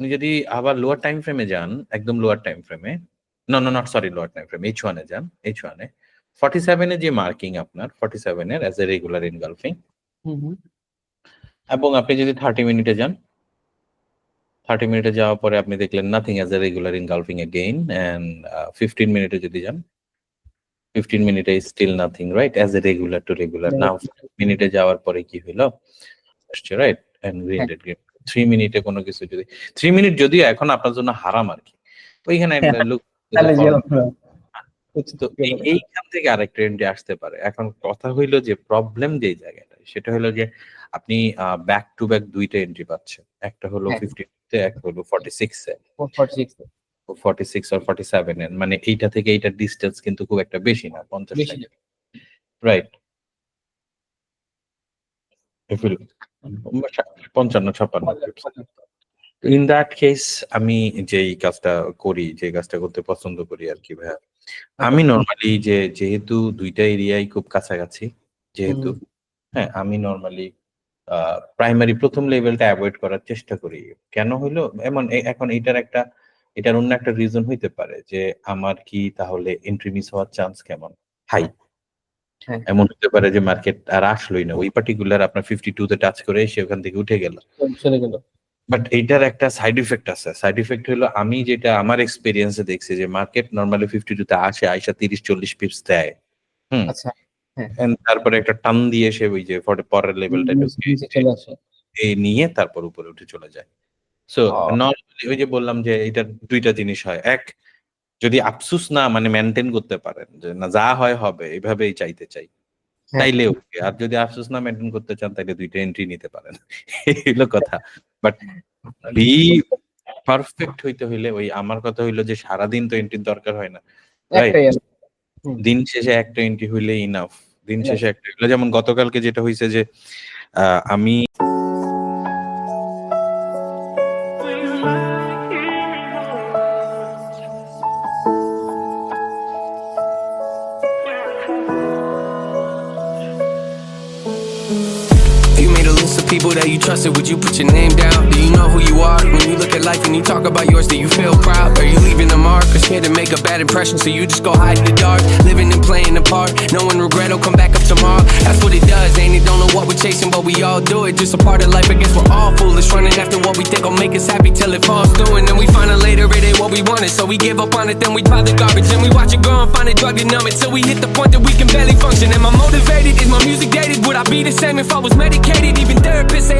আপনি যদি আবার লোয়ার টাইম ফ্রেমে যান একদম লোয়ার টাইম ফ্রেমে না না not sorry lower time frame H ওয়ানে যান এইচ ওয়ানে ফর্টি সেভেনে যে মার্কিং আপনার ফর্টি সেভেনের অ্যাজ এ রেগুলার ইনগালফিং এবং আপনি যদি থার্টি মিনিটে যান থার্টি মিনিটে যাওয়ার পরে আপনি দেখলেন nothing as a regular engulfing again and fifteen মিনিটে যদি যান ফিফটিন মিনিটে still nothing right as a regular to regular now মিনিটে যাওয়ার পরে কি হলো? Right and green red green three মিনিটে কোনো কিছু যদি থ্রি মিনিট যদিও এখন আপনার জন্য হারাম আর কি। ওইখানে তো এইখান থেকে আরেকটা ট্রেন্ডে আসতে পারে। এখন কথা হইল যে প্রবলেম যে জায়গাটা সেটা হলো যে আপনি ব্যাক টু ব্যাক দুইটা এন্ট্রি পাচ্ছেন। একটা হলো হ্যাঁ। ফিফটিতে একটা হলো ফর্টি সিক্সে 46 ফর্টি সিক্স আর ফর্টি সেভেন এর। মানে এইটা থেকে এইটার ডিস্টেন্স কিন্তু খুব একটা বেশি না পঞ্চাশ রাইট পঞ্চান্ন ছাপ্পান্ন ইন দ্যাট কেস আমি যেই কাজটা করি যে কাজটা করতে পছন্দ করি আর কি ভাইয়া আমি নর্মালি যে যেহেতু দুইটা এরিয়াই খুব কাছাকাছি যেহেতু হ্যাঁ আমি নর্মালি প্রাইমারি প্রথম লেভেলটা অ্যাভয়েড করার চেষ্টা করি। কেন হইল? এমন এখন এটার একটা এটার অন্য একটা রিজন হইতে পারে যে আমার কি তাহলে এন্ট্রি মিস হওয়ার চান্স কেমন? হাই। এমন হতে পারে যে মার্কেট আর আসলোই না। ওই পার্টিকুলার আপনার ফিফটি টু তে টাচ করে এসে ওখান থেকে উঠে গেল। চলে গেল। বাট এইটার একটা সাইড ইফেক্ট আছে। সাইড ইফেক্ট হলো আমি যেটা আমার এক্সপিরিয়েন্সে দেখছি যে মার্কেট নর্মালি ফিফটি টু তে আসে আইসা তিরিশ চল্লিশ পিপস দেয়। হুম। আচ্ছা and তারপরে একটা টান দিয়ে সে ওই যে পরের লেভেলটা এই নিয়ে তারপর উপরে উঠে চলে যায়। সো। নর্মালি ওই যে বললাম যে এটা দুইটা জিনিস হয়। এক যদি আফসুস না মানে মেনটেন করতে পারেন যে না যা হয় হবে এইভাবেই চাইতে চাই। হ্যাঁ। তাইলে ওকে আর যদি আফসোস না মেনটেন করতে চান তাইলে দুইটা এন্ট্রি নিতে পারেন। এই হলো কথা বাট বি পারফেক্ট হইতে হইলে ওই আমার কথা হইল যে সারাদিন তো এন্ট্রির দরকার হয় না দিন শেষে একটা এন্ট্রি হইলে ইনাফ দিন শেষে একটা হইল যেমন গতকালকে যেটা হয়েছে যে আহ, আমি people that you trusted. Would you put your name down? Do you know who you are? When you look at life and you talk about yours, do you feel proud? Are you leaving a mark or scared to make a bad impression? So you just go hide in the dark, living and playing the part. Knowing regret will come back up tomorrow. That's what it does, ain't it? What chasing, but we all do it. Just a part of life. I guess we're all foolish, running after what we think will make us happy till it falls through. And then we find out later it ain't what we wanted. So we give up on it, then we pile the garbage. And we watch it grow and find a drug to numb it. Till we hit the point that we can barely function. Am I motivated? Is my music dated? Would I be the same if I was medicated? Even therapists say